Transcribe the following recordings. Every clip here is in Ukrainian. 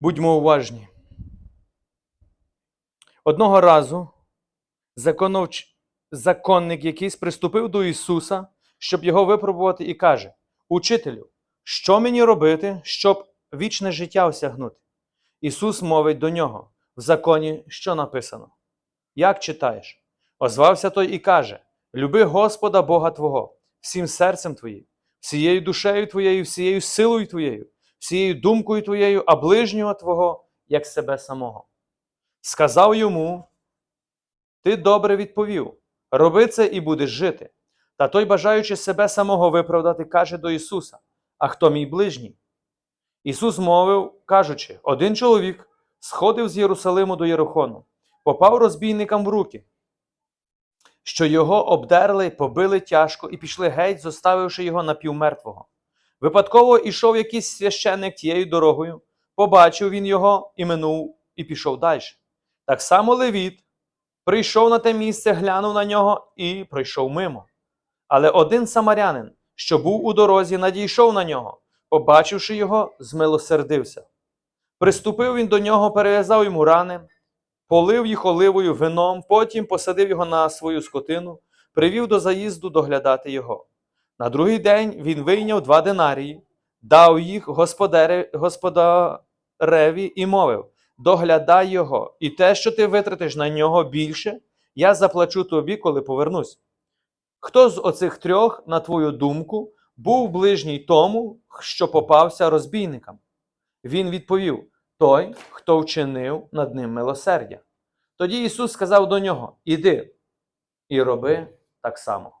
Будьмо уважні. Одного разу законовч... законник якийсь приступив до Ісуса, щоб його випробувати, і каже: Учителю, що мені робити, щоб вічне життя осягнути? Ісус мовить до нього: в законі що написано? Як читаєш? Озвався той і каже: Люби Господа Бога Твого, всім серцем твоїм, всією душею твоєю, всією силою твоєю, всією думкою твоєю, а ближнього Твого, як себе самого. Сказав йому: Ти добре відповів, роби це і будеш жити. Та той, бажаючи себе самого виправдати, каже до Ісуса: А хто мій ближній? Ісус мовив, кажучи: один чоловік сходив з Єрусалиму до Єрихону, попав розбійникам в руки, що його обдерли, побили тяжко і пішли геть, зоставивши його напівмертвого. Випадково ішов якийсь священник тією дорогою, побачив він його і минув, і пішов далі. Так само Левіт прийшов на те місце, глянув на нього і пройшов мимо. Але один самарянин, що був у дорозі, надійшов на нього, побачивши його, змилосердився. Приступив він до нього, перев'язав йому рани, полив їх оливою вином, потім посадив його на свою скотину, привів до заїзду доглядати його. На другий день він вийняв два динарії, дав їх господареві і мовив: доглядай його, і те, що ти витратиш на нього більше, я заплачу тобі, коли повернусь. Хто з оцих трьох, на твою думку, був ближній тому, що попався розбійникам? Він відповів: Той, хто вчинив над ним милосердя. Тоді Ісус сказав до нього: Іди і роби так само.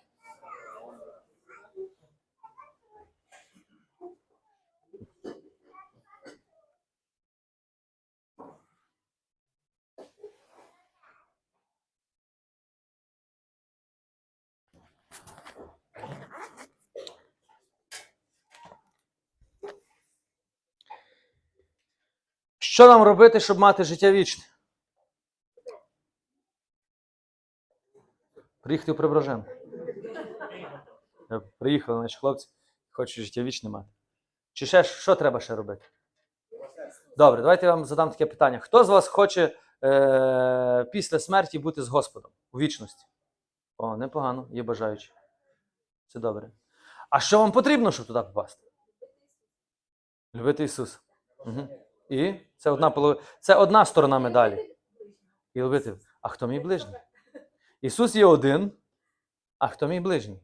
Що нам робити, щоб мати життя вічне? Приїхати в Преображенку. Е, Приїхали наші хлопці, хочуть життя вічне мати. Чи ще що треба ще робити? Добре, давайте я вам задам таке питання. Хто з вас хоче е- після смерті бути з Господом у вічності? О, непогано, є бажаючі. Це добре. А що вам потрібно, щоб туди попасти? Любити Ісуса. Угу. І це одна полов... це одна сторона медалі. І любити. А хто мій ближній? Ісус є один, а хто мій ближній?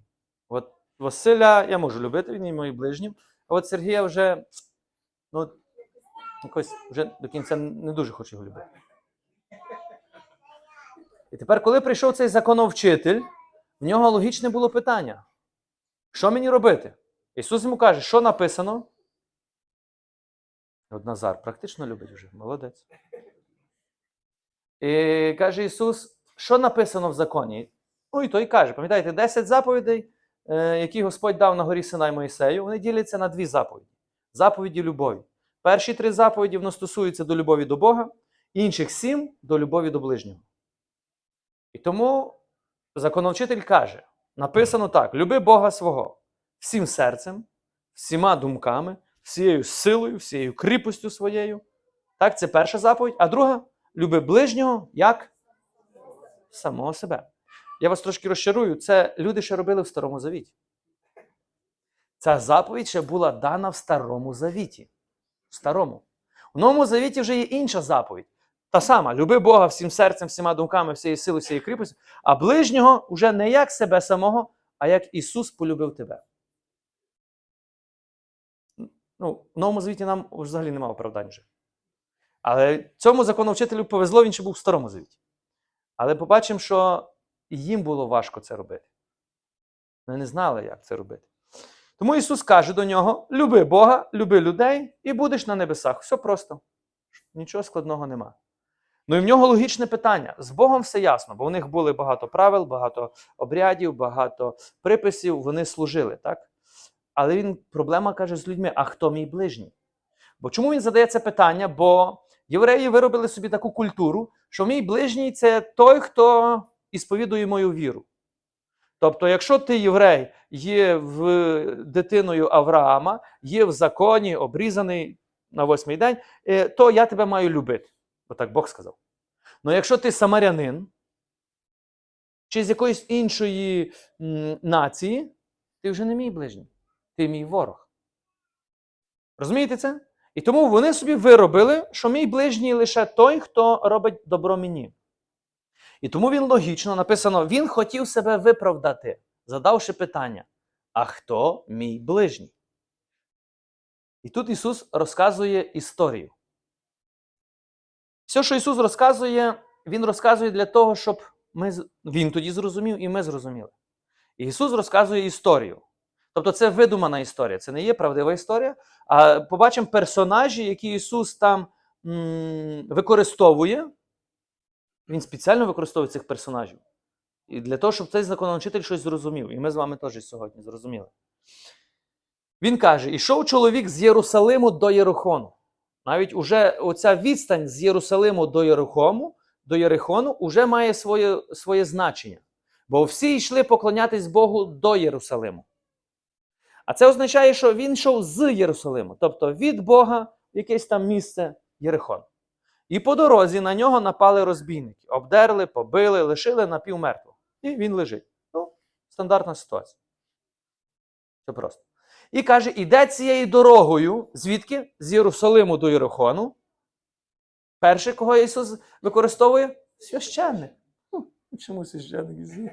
От Василя я можу любити, він є моїм ближнім, а от Сергія вже ну, якось вже до кінця не дуже хочу його любити. І тепер, коли прийшов цей законовчитель, в нього логічне було питання: що мені робити? Ісус йому каже, що написано? От Назар практично любить вже, молодець. І каже Ісус, що написано в законі? Ну і той каже: пам'ятаєте, 10 заповідей, е, які Господь дав на горі Синай Моїсею, вони діляться на дві заповіді: заповіді любові. Перші три заповіді воно стосуються до любові до Бога, інших сім до любові до ближнього. І тому законовчитель каже: написано так: люби Бога свого всім серцем, всіма думками, всією силою, всією кріпостю своєю. Так, це перша заповідь. А друга люби ближнього як самого себе. Я вас трошки розчарую, це люди ще робили в Старому Завіті. Ця заповідь ще була дана в Старому Завіті. В Старому. В Новому Завіті вже є інша заповідь. Та сама: люби Бога всім серцем, всіма думками, всією силою, всією кріпостю, а ближнього вже не як себе самого, а як Ісус полюбив тебе. Ну, в Новому Завіті нам взагалі немає оправдань вже. Але цьому законовчителю повезло, він ще був в Старому Завіті. Але побачимо, що їм було важко це робити. Вони не знали, як це робити. Тому Ісус каже до нього: люби Бога, люби людей і будеш на небесах. Все просто. Нічого складного нема. Ну і в нього логічне питання. З Богом все ясно, бо в них були багато правил, багато обрядів, багато приписів, вони служили, так? Але він проблема каже з людьми: а хто мій ближній? Бо чому він задає це питання? Бо євреї виробили собі таку культуру, що мій ближній це той, хто ісповідує мою віру. Тобто, якщо ти єврей, є в дитиною Авраама, є в законі, обрізаний на восьмий день, е, то я тебе маю любити. Бо так Бог сказав. Ну якщо ти самарянин, чи з якоїсь іншої нації, ти вже не мій ближній, ти мій ворог. Розумієте це? І тому вони собі виробили, що мій ближній лише той, хто робить добро мені. І тому він логічно написано: він хотів себе виправдати, задавши питання: а хто мій ближній? І тут Ісус розказує історію. Все, що Ісус розказує, Він розказує для того, щоб ми, Він тоді зрозумів і ми зрозуміли. І Ісус розказує історію. Тобто це видумана історія, це не є правдива історія. А побачимо персонажі, які Ісус там м, використовує. Він спеціально використовує цих персонажів. І для того, щоб цей законовчитель щось зрозумів. І ми з вами теж сьогодні зрозуміли. Він каже: ішов чоловік з Єрусалиму до Єрихону. Навіть уже оця відстань з Єрусалиму до Єрихому, до Єрихону вже має своє, своє значення. Бо всі йшли поклонятись Богу до Єрусалиму. А це означає, що він йшов з Єрусалиму, тобто від Бога в якесь там місце Єрихон. І по дорозі на нього напали розбійники, обдерли, побили, лишили напівмертвого. І він лежить. Ну, стандартна ситуація. Це просто. І каже: іде цією дорогою, звідки? З Єрусалиму до Єрихону. Перше, кого Ісус використовує? Священник. Ну, чому священник?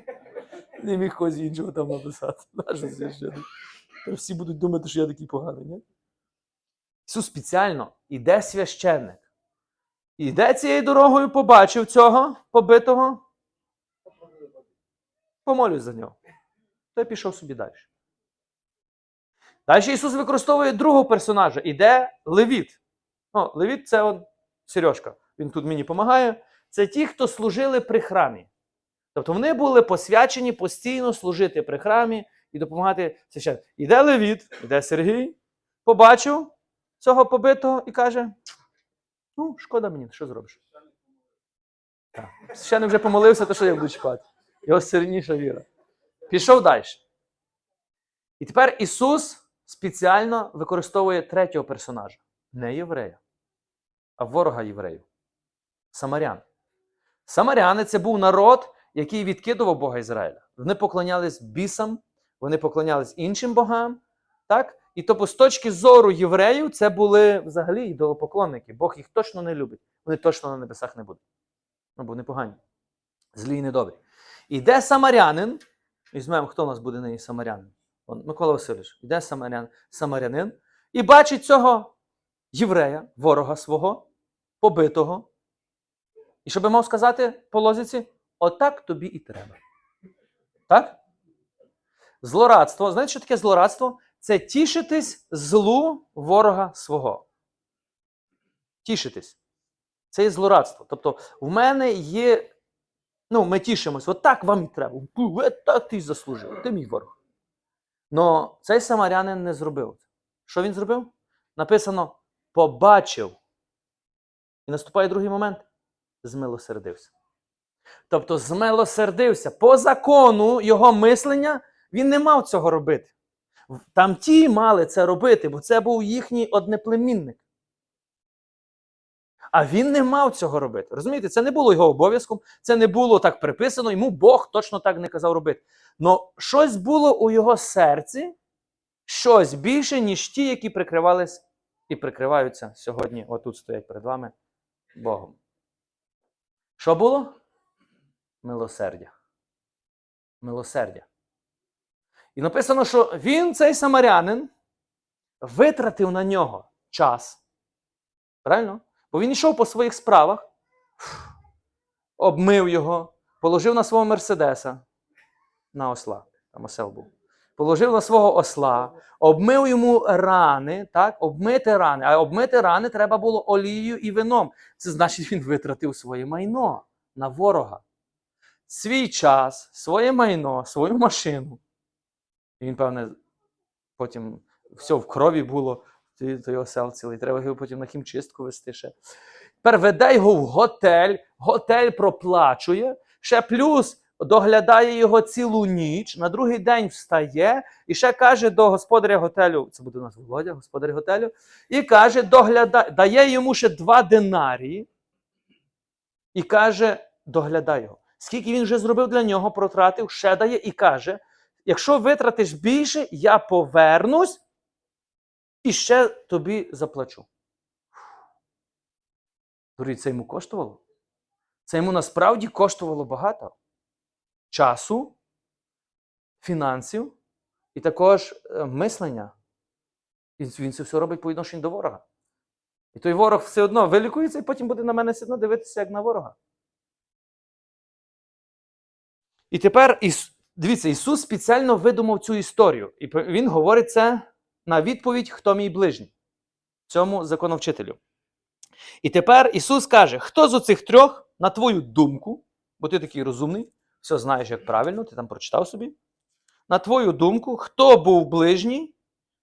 Не міг когось іншого там написати. Нащо священник? Всі будуть думати, що я такий поганий, ні? Ісус спеціально іде священник. Іде цією дорогою, побачив цього побитого. Помолюсь за нього. Той пішов собі далі. Далі Ісус використовує другого персонажа. Іде Левіт. Ну, Левіт це он, Сережка. Він тут мені допомагає. Це ті, хто служили при храмі. Тобто вони були посвячені постійно служити при храмі і допомагати священнику. Іде Левіт, іде Сергій, побачив цього побитого і каже: ну, шкода мені, що зробиш? Так. Священник вже помолився, то що я буду чекати? Його сильніша віра. Пішов далі. І тепер Ісус спеціально використовує третього персонажа. Не єврея, а ворога євреїв. Самарян. Самаряни це був народ, який відкидував Бога Ізраїля. Вони поклонялись бісам, вони поклонялись іншим богам. Так? І тобто, з точки зору євреїв, це були взагалі ідолопоклонники. Бог їх точно не любить. Вони точно на небесах не будуть. Ну, бо вони погані. Злі і недобрі. Іде самарянин. Візьмемо, хто у нас буде нині самарянин? Вон, Микола Васильович, іде самарян, самарянин і бачить цього єврея, ворога свого, побитого. І що би мав сказати по лозіці? Отак тобі і треба. Так? Злорадство. Знаєте, що таке злорадство? Це тішитись злу ворога свого. Тішитись. Це є злорадство. Тобто, в мене є. Ну, ми тішимось, отак вам і треба. Бу, е, Так ти заслужив. Ти мій ворог. Но цей самарянин не зробив. Що він зробив? Написано: побачив. І наступає другий момент змилосердився. Тобто, змилосердився. По закону його мислення він не мав цього робити. Там ті мали це робити, бо це був їхній однеплемінник. А він не мав цього робити. Розумієте, це не було його обов'язком, це не було так приписано, йому Бог точно так не казав робити. Но щось було у його серці, щось більше, ніж ті, які прикривались і прикриваються сьогодні, отут стоять перед вами Богом. Що було? Милосердя. Милосердя. І написано, що він, цей самарянин, витратив на нього час. Правильно? Бо він йшов по своїх справах, обмив його, положив на свого Мерседеса, на осла, там осел був. Положив на свого осла, обмив йому рани, так, обмити рани. А обмити рани треба було олією і вином. Це значить, він витратив своє майно на ворога. Свій час, своє майно, свою машину. Він, певне, потім все в крові було, той той осел цілий. Треба його потім на хімчистку вести ще. Тепер веде його в готель, готель проплачує, ще плюс доглядає його цілу ніч, на другий день встає і ще каже до господаря готелю, це буде у нас Володя, господар готелю, і каже, доглядай, дає йому ще два динарії і каже, доглядай його. Скільки він вже зробив для нього, протратив, ще дає і каже: якщо витратиш більше, я повернусь і ще тобі заплачу. Дорогі, це йому коштувало? Це йому насправді коштувало багато часу, фінансів і також е, мислення. І він це все робить по відношенню до ворога. І той ворог все одно вилікується і потім буде на мене все одно дивитися як на ворога. І тепер. Дивіться, Ісус спеціально видумав цю історію. І Він говорить це на відповідь, хто мій ближній, цьому законовчителю. І тепер Ісус каже: хто з оцих трьох, на твою думку, бо ти такий розумний, все знаєш, як правильно, ти там прочитав собі. На твою думку, хто був ближній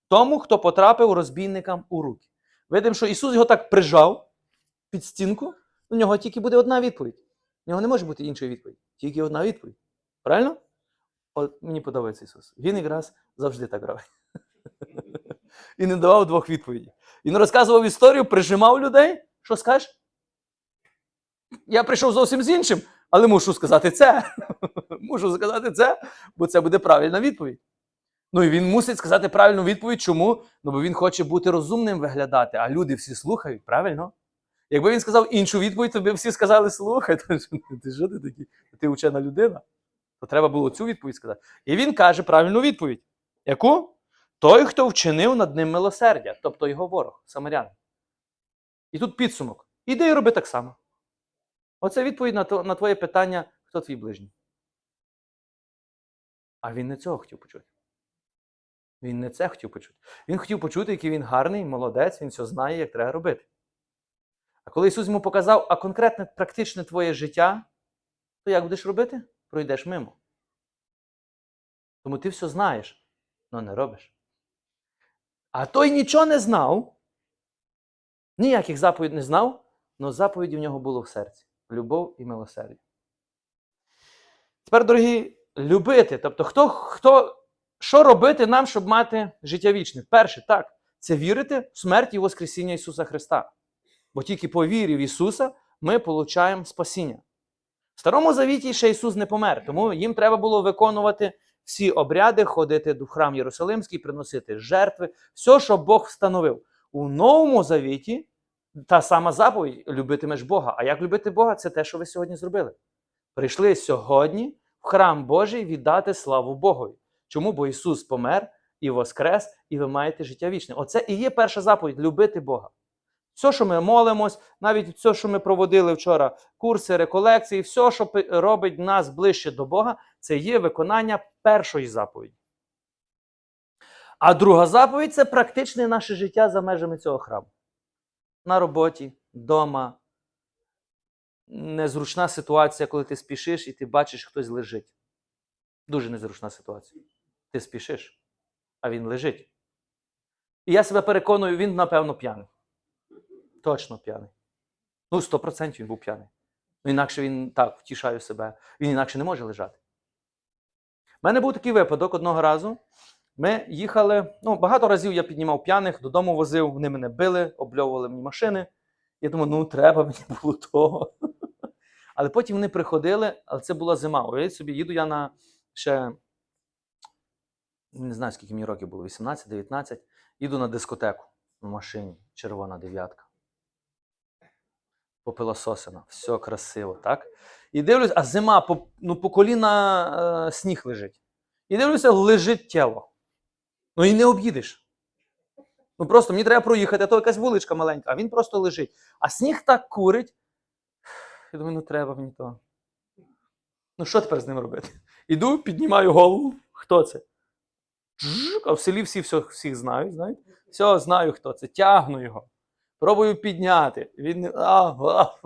тому, хто потрапив розбійникам у руки. Видимо, що Ісус його так прижав під стінку, у нього тільки буде одна відповідь. У нього не може бути іншої відповіді. Тільки одна відповідь. Правильно? От мені подобається Ісус. Він якраз завжди так робить. І не давав двох відповідей. Він розказував історію, прижимав людей. Що скажеш? Я прийшов зовсім з іншим, але мушу сказати це. мушу сказати це, бо це буде правильна відповідь. Ну і він мусить сказати правильну відповідь. Чому? Ну бо він хоче бути розумним виглядати, а люди всі слухають, правильно? Якби він сказав іншу відповідь, то би всі сказали слухай, ти що ти такий? Ти учена людина. То треба було цю відповідь сказати. І він каже правильну відповідь. Яку? Той, хто вчинив над ним милосердя, тобто його ворог, самарянин. І тут підсумок. Іди і роби так само. Оце відповідь на, то, на твоє питання, хто твій ближній. А він не цього хотів почути. Він не це хотів почути. Він хотів почути, який він гарний, молодець, він все знає, як треба робити. А коли Ісус йому показав, а конкретне практичне твоє життя, то як будеш робити? Пройдеш мимо. Тому ти все знаєш, але не робиш. А той нічого не знав, ніяких заповідей не знав, але заповіді в нього було в серці любов і милосердя. Тепер, дорогі, любити. Тобто, хто, хто, що робити нам, щоб мати життя вічне? Перше, так, це вірити в смерть і Воскресіння Ісуса Христа. Бо тільки по вірі в Ісуса ми получаємо спасіння. В Старому Завіті ще Ісус не помер, тому їм треба було виконувати всі обряди, ходити в храм Єрусалимський, приносити жертви, все, що Бог встановив. У Новому Завіті та сама заповідь любитимеш Бога. А як любити Бога? Це те, що ви сьогодні зробили. Прийшли сьогодні в храм Божий віддати славу Богові. Чому? Бо Ісус помер і воскрес, і ви маєте життя вічне. Оце і є перша заповідь любити Бога. Все, що ми молимось, навіть все, що ми проводили вчора, курси, реколекції, все, що робить нас ближче до Бога, це є виконання першої заповіді. А друга заповідь це практичне наше життя за межами цього храму. На роботі, вдома. Незручна ситуація, коли ти спішиш і ти бачиш, хтось лежить. Дуже незручна ситуація. Ти спішиш, а він лежить. І я себе переконую, він, напевно, п'яний. Точно п'яний. Ну, 100% він був п'яний. Ну, інакше він так втішаю себе. Він інакше не може лежати. У мене був такий випадок одного разу. Ми їхали. Ну, багато разів я піднімав п'яних, додому возив, вони мене били, обльовували мені машини. Я думаю, ну треба мені було того. Але потім вони приходили, але це була зима. Уявіть собі, їду я на ще не знаю, скільки мені років було, 18-19. Їду на дискотеку в машині, червона дев'ятка. Попилососена, все красиво, так? І дивлюсь, а зима по, ну, по коліна е, сніг лежить. І дивлюся, лежить тіло. Ну і не об'їдеш. Ну просто мені треба проїхати, а то якась вуличка маленька, а він просто лежить. А сніг так курить. Я думаю, ну треба мені того. Ну що тепер з ним робити? Іду, піднімаю голову. Хто це? А в селі всі всіх знають, знаєте? Все, знаю, хто це. Тягну його. Пробую підняти. Він а, а,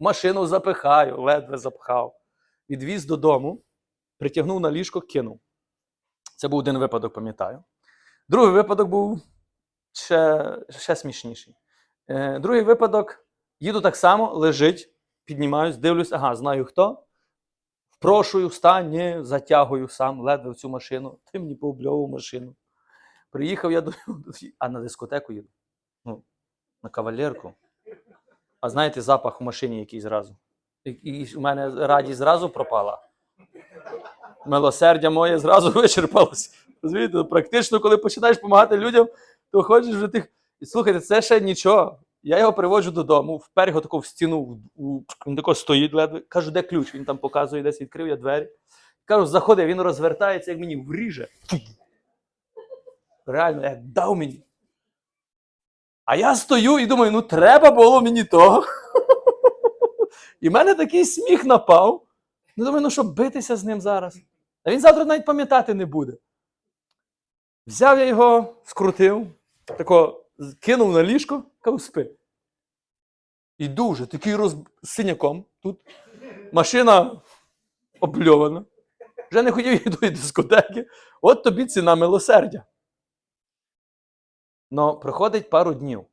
машину запихаю, ледве запхав. Відвіз додому, притягнув на ліжко, кинув. Це був один випадок, пам'ятаю. Другий випадок був ще, ще смішніший. Е, другий випадок Їду так само, лежить, піднімаюсь, дивлюсь, ага, знаю хто. Впрошую, встань, затягую сам, ледве в цю машину. Ти мені пообльовував машину. Приїхав я до. А на дискотеку їду. На кавалерку. А знаєте, запах у машині який зразу. І, у мене радість зразу пропала. Милосердя моє зразу вичерпалося. Розумієте, практично, коли починаєш допомагати людям, то хочеш вже тих. Слухайте, це ще нічого. Я його приводжу додому, впер його таку в стіну, він тако стоїть ледве. Кажу, де ключ? Він там показує, десь відкрив я двері. Кажу, заходи, він розвертається, як мені вріже. Реально, як дав мені. А я стою і думаю, ну треба було мені того. І в мене такий сміх напав. Ну, думаю, ну що битися з ним зараз? А він завтра навіть пам'ятати не буде. Взяв я його, скрутив, тако кинув на ліжко, кажу, спи. І дуже такий роз... з синяком тут. Машина обльована. Вже не хотів її до дискотеки. От тобі ціна милосердя. Но проходить пару днів.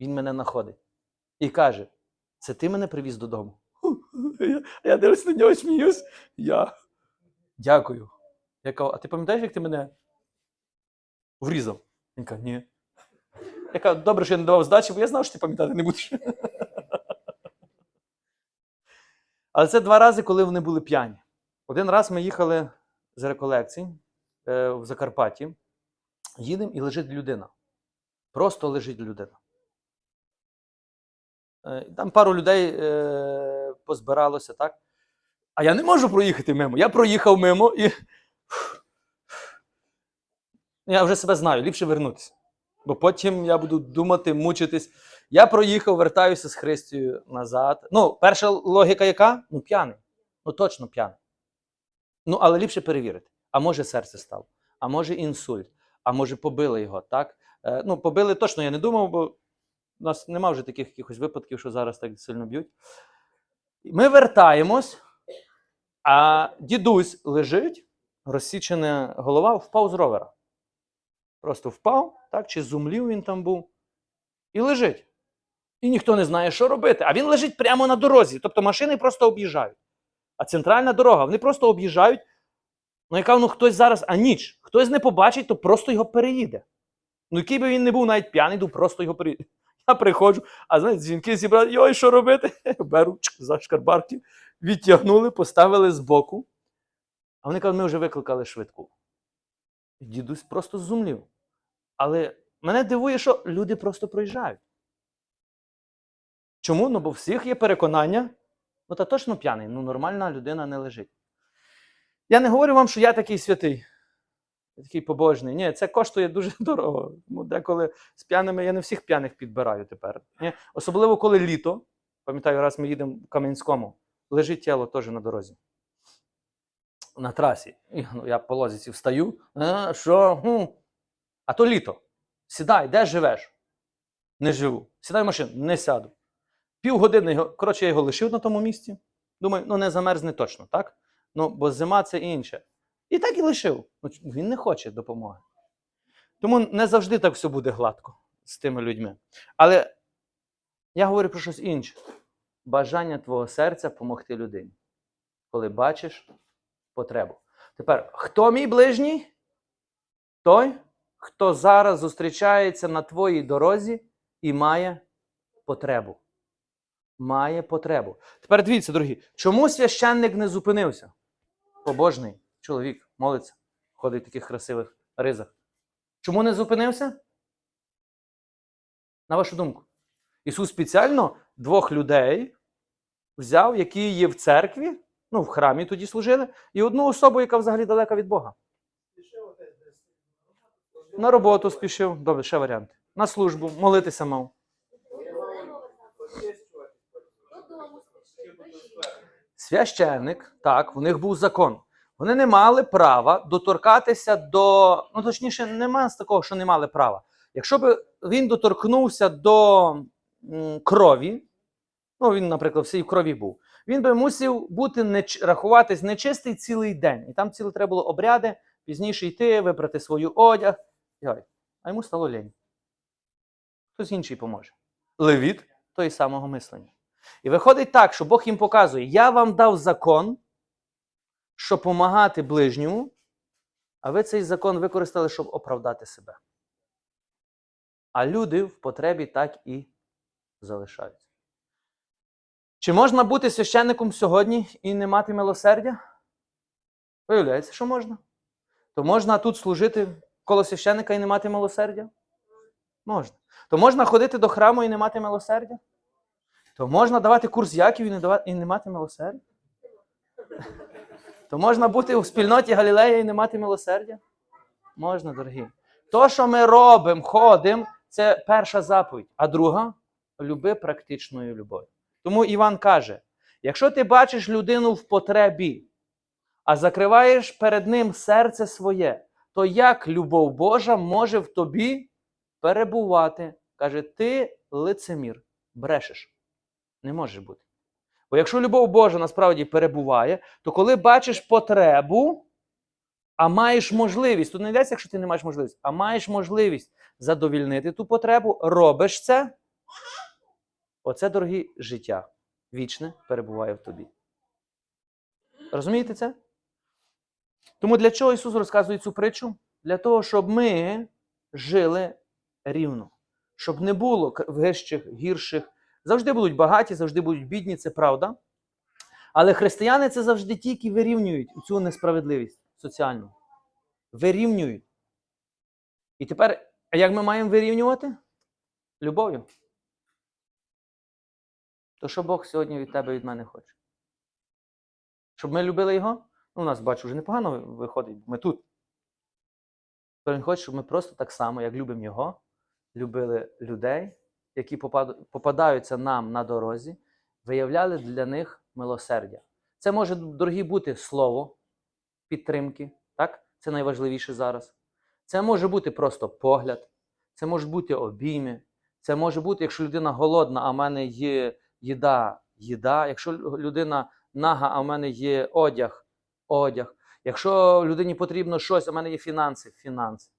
Він мене знаходить і каже: це ти мене привіз додому. Я, я дивлюсь на нього, сміюсь. Я дякую. Я кажу, а ти пам'ятаєш, як ти мене врізав? Він каже, ні. Я кажу, добре, що я не давав здачі, бо я знав, що ти пам'ятати не будеш. Але це два рази, коли вони були п'яні. Один раз ми їхали з реколекцій е, в Закарпатті, їдемо і лежить людина. Просто лежить людина. Е, Там пару людей е, позбиралося, так? А я не можу проїхати мимо. Я проїхав мимо і. Я вже себе знаю, ліпше вернутися. Бо потім я буду думати, мучитись. Я проїхав, вертаюся з Христією назад. Ну, перша логіка яка? Ну, п'яний. Ну, точно п'яний. Ну, але ліпше перевірити. А може серце стало, а може інсульт, а може побили його, так? Е, ну, побили точно я не думав, бо у нас нема вже таких якихось випадків, що зараз так сильно б'ють. Ми вертаємось, а дідусь лежить, розсічена голова, впав з ровера. Просто впав, так, чи зумлів він там був, і лежить. І ніхто не знає, що робити. А він лежить прямо на дорозі. Тобто машини просто об'їжджають. А центральна дорога, вони просто об'їжджають. Ну, яка ну хтось зараз, а ніч, хтось не побачить, то просто його переїде. Ну, який би він не був навіть п'яний, то просто його переїде. Я приходжу, а знаєте, жінки зібрали, йой, що робити? Беру за шкарбарки, відтягнули, поставили збоку. А вони кажуть, ми вже викликали швидку. Дідусь просто зумлів. Але мене дивує, що люди просто проїжджають. Чому? Ну, бо всіх є переконання, ну та точно п'яний, ну нормальна людина не лежить. Я не говорю вам, що я такий святий, я такий побожний. Ні, це коштує дуже дорого. Тому деколи з п'яними я не всіх п'яних підбираю тепер. Ні? Особливо, коли літо. Пам'ятаю, раз ми їдемо в Кам'янському, лежить тіло теж на дорозі. На трасі. І, ну, я по лозіці встаю. А, що? Гм. А то літо. Сідай, де живеш? Не живу. Сідай в машину, не сяду. Півгодини його. Коротше, я його лишив на тому місці. Думаю, ну не замерзне точно, так? Ну, бо зима це інше. І так і лишив. Ну, він не хоче допомоги. Тому не завжди так все буде гладко з тими людьми. Але я говорю про щось інше. Бажання твого серця допомогти людині, коли бачиш потребу. Тепер, хто мій ближній? Той, хто зараз зустрічається на твоїй дорозі і має потребу. Має потребу. Тепер дивіться, дорогі, чому священник не зупинився? Побожний чоловік молиться, ходить в таких красивих ризах. Чому не зупинився? На вашу думку. Ісус спеціально двох людей взяв, які є в церкві, ну, в храмі тоді служили, і одну особу, яка взагалі далека від Бога. На роботу спішив. Добре, ще варіанти. На службу, молитися мав. Священник, так, у них був закон. Вони не мали права доторкатися до. Ну, точніше, немає з такого, що не мали права. Якщо б він доторкнувся до м, крові, ну він, наприклад, всій крові був, він би мусив бути неч... рахуватись нечистий цілий день. І там ціле треба було обряди, пізніше йти, вибрати свою одяг. Йой. А йому стало лень. Хтось інший поможе. Левіт того самого мислення. І виходить так, що Бог їм показує: я вам дав закон, щоб допомагати ближньому, а ви цей закон використали, щоб оправдати себе. А люди в потребі так і залишаються. Чи можна бути священником сьогодні і не мати милосердя? Виявляється, що можна. То можна тут служити коло священника і не мати милосердя? Можна. То можна ходити до храму і не мати милосердя? То можна давати курс яків і не, давати, і не мати милосердя? То можна бути у спільноті Галілея і не мати милосердя? Можна, дорогі. То, що ми робимо, ходимо, це перша заповідь. А друга люби практичною любов'ю. Тому Іван каже: якщо ти бачиш людину в потребі, а закриваєш перед ним серце своє, то як любов Божа може в тобі перебувати? Каже, ти лицемір, брешеш. Не може бути. Бо якщо любов Божа насправді перебуває, то коли бачиш потребу, а маєш можливість, тут не йдеться, якщо ти не маєш можливість, а маєш можливість задовільнити ту потребу, робиш це. Оце, дорогі, життя вічне перебуває в тобі. Розумієте це? Тому для чого Ісус розказує цю притчу? Для того, щоб ми жили рівно, щоб не було вищих, гірших. Завжди будуть багаті, завжди будуть бідні, це правда. Але християни це завжди ті, які вирівнюють цю несправедливість соціальну. Вирівнюють. І тепер, як ми маємо вирівнювати? Любов'ю. То що Бог сьогодні від тебе від мене хоче? Щоб ми любили його? Ну, у нас, бачу, вже непогано виходить, ми тут. То він хоче, щоб ми просто так само, як любимо його, любили людей, які попадаються нам на дорозі, виявляли для них милосердя. Це може, дорогі, бути слово підтримки, так? Це найважливіше зараз. Це може бути просто погляд, це може бути обійми, це може бути, якщо людина голодна, а в мене є їда, їда. Якщо людина нага, а в мене є одяг, одяг. Якщо людині потрібно щось, а в мене є фінанси, фінанси.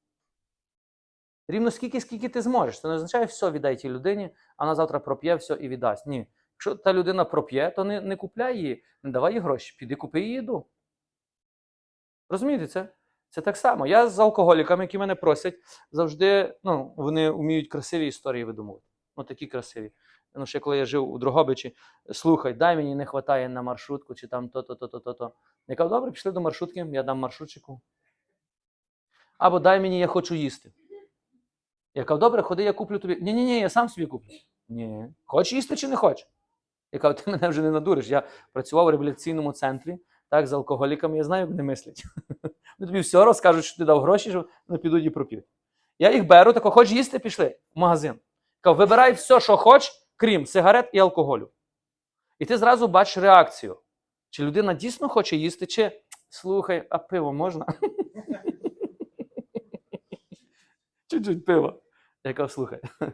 Рівно скільки, скільки ти зможеш. Це не означає, все віддай тій людині, а вона завтра проп'є все і віддасть. Ні. Якщо та людина проп'є, то не, не купляй її, не давай їй гроші, піди купи їй їду. Розумієте це? Це так само. Я з алкоголіками, які мене просять, завжди ну, вони вміють красиві історії видумувати. Ну, такі красиві. Ну, ще коли я жив у Дрогобичі, слухай, дай мені не вистачає на маршрутку, чи там то-то, то-то, то-то. Я кажу, добре, пішли до маршрутки, я дам маршрутчику. Або дай мені, я хочу їсти. Я кажу, добре, ходи, я куплю тобі. Ні, ні, ні, я сам собі куплю. Ні. Хочеш їсти чи не хочеш? Я кажу, ти мене вже не надуриш. Я працював в реабілітаційному центрі, так, з алкоголіками, я знаю, як вони мислять. Вони тобі все розкажуть, що ти дав гроші, що вони підуть і проп'ють. Я їх беру, тако, хочеш їсти, пішли в магазин. Кажу, вибирай все, що хочеш, крім сигарет і алкоголю. І ти зразу бачиш реакцію. Чи людина дійсно хоче їсти, чи слухай, а пиво можна? Чуть-чуть пива. Я кажу, слухай.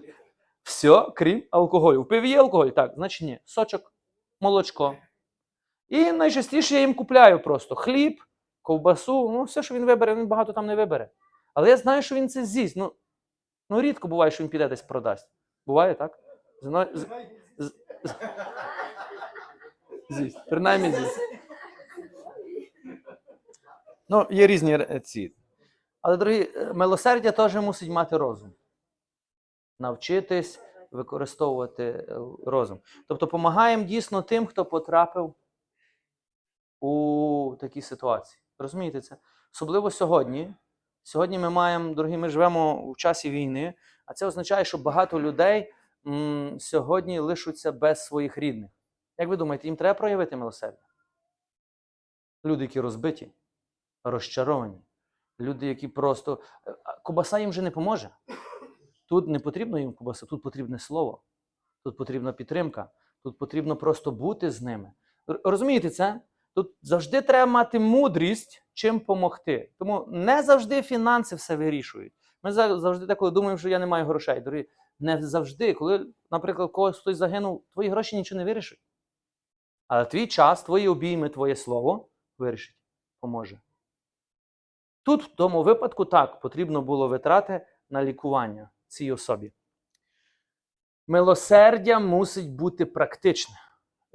Все, крім алкоголю. В пиві є алкоголь? Так, значить ні. Сочок, молочко. І найчастіше я їм купляю просто хліб, ковбасу, ну все, що він вибере, він багато там не вибере. Але я знаю, що він це з'їсть. Ну, ну рідко буває, що він піде десь продасть. Буває, так? Зна... з- з- з- З'їсть. Принаймні з'їсть. Ну, є різні ці. Але, дорогі, милосердя теж мусить мати розум. Навчитись використовувати е, розум. Тобто, допомагаємо дійсно тим, хто потрапив у такі ситуації. Розумієте це? Особливо сьогодні. Сьогодні ми маємо, дорогі, ми живемо в часі війни, а це означає, що багато людей м, сьогодні лишаться без своїх рідних. Як ви думаєте, їм треба проявити милосердя? Люди, які розбиті, розчаровані, люди, які просто. е, Кобаса їм вже не поможе. Тут не потрібно їм кобаса, тут потрібне слово, тут потрібна підтримка, тут потрібно просто бути з ними. Розумієте це? Тут завжди треба мати мудрість, чим допомогти. Тому не завжди фінанси все вирішують. Ми завжди деколи думаємо, що я не маю грошей. Дорогі, не завжди. Коли, наприклад, когось хтось загинув, твої гроші нічого не вирішать. Але твій час, твої обійми, твоє слово вирішить, поможе. Тут, в тому випадку, так, потрібно було витрати на лікування цій особі. Милосердя мусить бути практичне.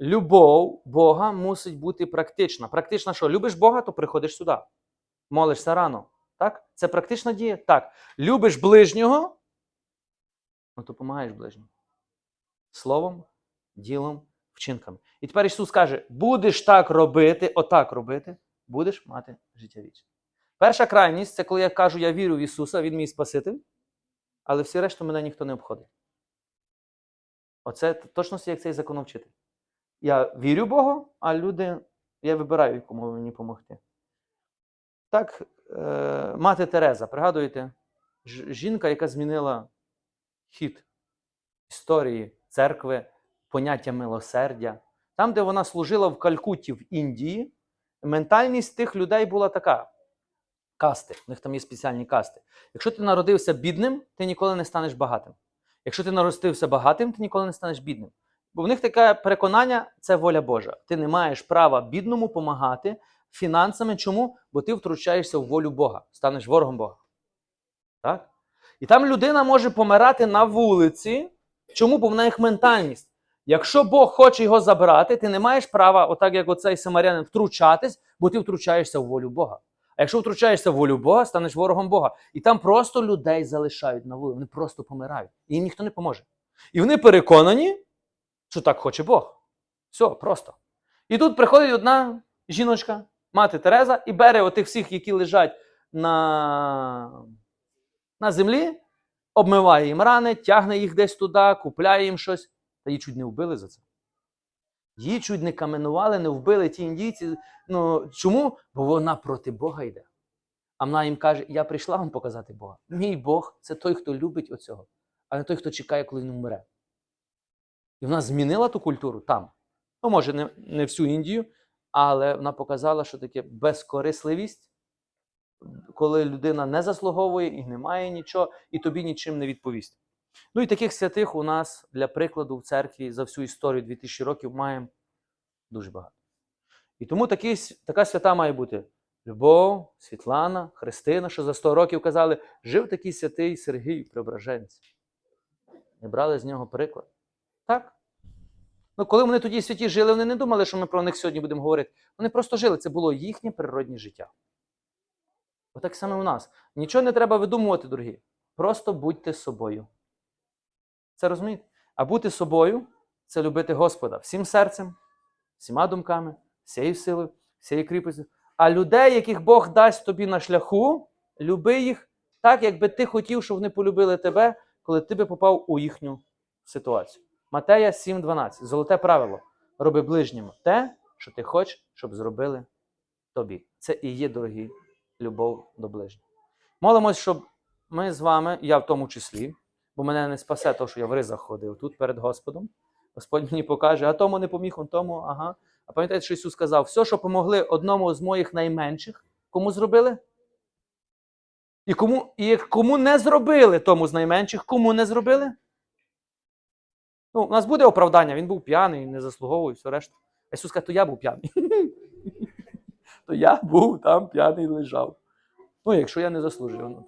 Любов Бога мусить бути практична. Практична що? Любиш Бога, то приходиш сюди. Молишся рано. Так? Це практична дія? Так. Любиш ближнього, ну то допомагаєш ближньому. Словом, ділом, вчинками. І тепер Ісус каже: будеш так робити, отак робити, будеш мати життя вічне. Перша крайність це коли я кажу, я вірю в Ісуса, Він мій Спаситель, але всі решту мене ніхто не обходить. Оце точно як цей законовчитель. Я вірю Богу, а люди, я вибираю, кому мені допомогти. Так, е, мати Тереза, пригадуєте, жінка, яка змінила хід історії церкви, поняття милосердя. Там, де вона служила в Калькутті в Індії, ментальність тих людей була така: касти. У них там є спеціальні касти. Якщо ти народився бідним, ти ніколи не станеш багатим. Якщо ти народився багатим, ти ніколи не станеш бідним. Бо в них таке переконання це воля Божа. Ти не маєш права бідному допомагати фінансами. Чому? Бо ти втручаєшся в волю Бога, станеш ворогом Бога. Так? І там людина може помирати на вулиці. Чому? Бо в неї їх ментальність. Якщо Бог хоче його забрати, ти не маєш права, отак як оцей самарянин, втручатись, бо ти втручаєшся в волю Бога. А якщо втручаєшся в волю Бога, станеш ворогом Бога. І там просто людей залишають на вулиці, вони просто помирають. І їм ніхто не поможе. І вони переконані, що так хоче Бог. Все, просто. І тут приходить одна жіночка, мати Тереза, і бере отих всіх, які лежать на, на землі, обмиває їм рани, тягне їх десь туди, купляє їм щось. Та її чуть не вбили за це. Її чуть не каменували, не вбили ті індійці. Ну, чому? Бо вона проти Бога йде. А вона їм каже: Я прийшла вам показати Бога. Мій Бог це той, хто любить оцього, а не той, хто чекає, коли він вмре. І вона змінила ту культуру там. Ну, може, не, не всю Індію, але вона показала, що таке безкорисливість, коли людина не заслуговує і не має нічого, і тобі нічим не відповість. Ну і таких святих у нас для прикладу в церкві за всю історію 2000 років маємо дуже багато. І тому такий, така свята має бути Любов, Світлана, Христина, що за 100 років казали, жив такий святий Сергій Преображенець. І брали з нього приклад. Так? Ну, коли вони тоді святі жили, вони не думали, що ми про них сьогодні будемо говорити. Вони просто жили. Це було їхнє природнє життя. Отак саме у нас. Нічого не треба видумувати, дорогі. Просто будьте собою. Це розумієте? А бути собою це любити Господа всім серцем, всіма думками, всією силою, всією кріпостю. А людей, яких Бог дасть тобі на шляху, люби їх так, якби ти хотів, щоб вони полюбили тебе, коли ти би попав у їхню ситуацію. Матея 7:12. Золоте правило. Роби ближньому те, що ти хочеш, щоб зробили тобі. Це і є, дорогі, любов до ближнього. Молимось, щоб ми з вами, я в тому числі, бо мене не спасе то, що я в ризах ходив тут перед Господом. Господь мені покаже, а тому не поміг, он тому, ага. А пам'ятаєте, що Ісус сказав: все, що помогли одному з моїх найменших, кому зробили? І кому, і кому не зробили тому з найменших, кому не зробили? Ну, у нас буде оправдання, він був п'яний, не заслуговує, все решта. А Ісус каже, то я був п'яний. То я був там п'яний лежав. Ну, якщо я не заслужив. Ну.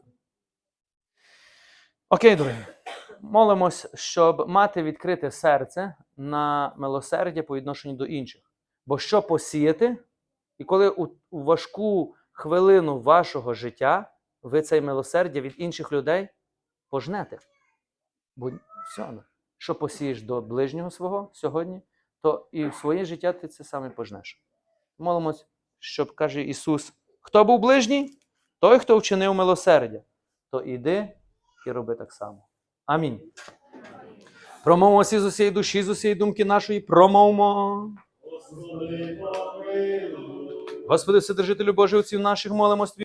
Окей, дорогі. Молимось, щоб мати відкрите серце на милосердя по відношенню до інших. Бо що посіяти, і коли у, важку хвилину вашого життя ви цей милосердя від інших людей пожнете. Бо все, що посієш до ближнього свого сьогодні, то і в своє життя ти це саме пожнеш. Молимось, щоб каже Ісус: хто був ближній, той, хто вчинив милосердя, то іди і роби так само. Амінь. Промовимо всі з усієї душі, з усієї думки нашої, промовимо. Господи, Вседержителю Божий, отців наших, молимось.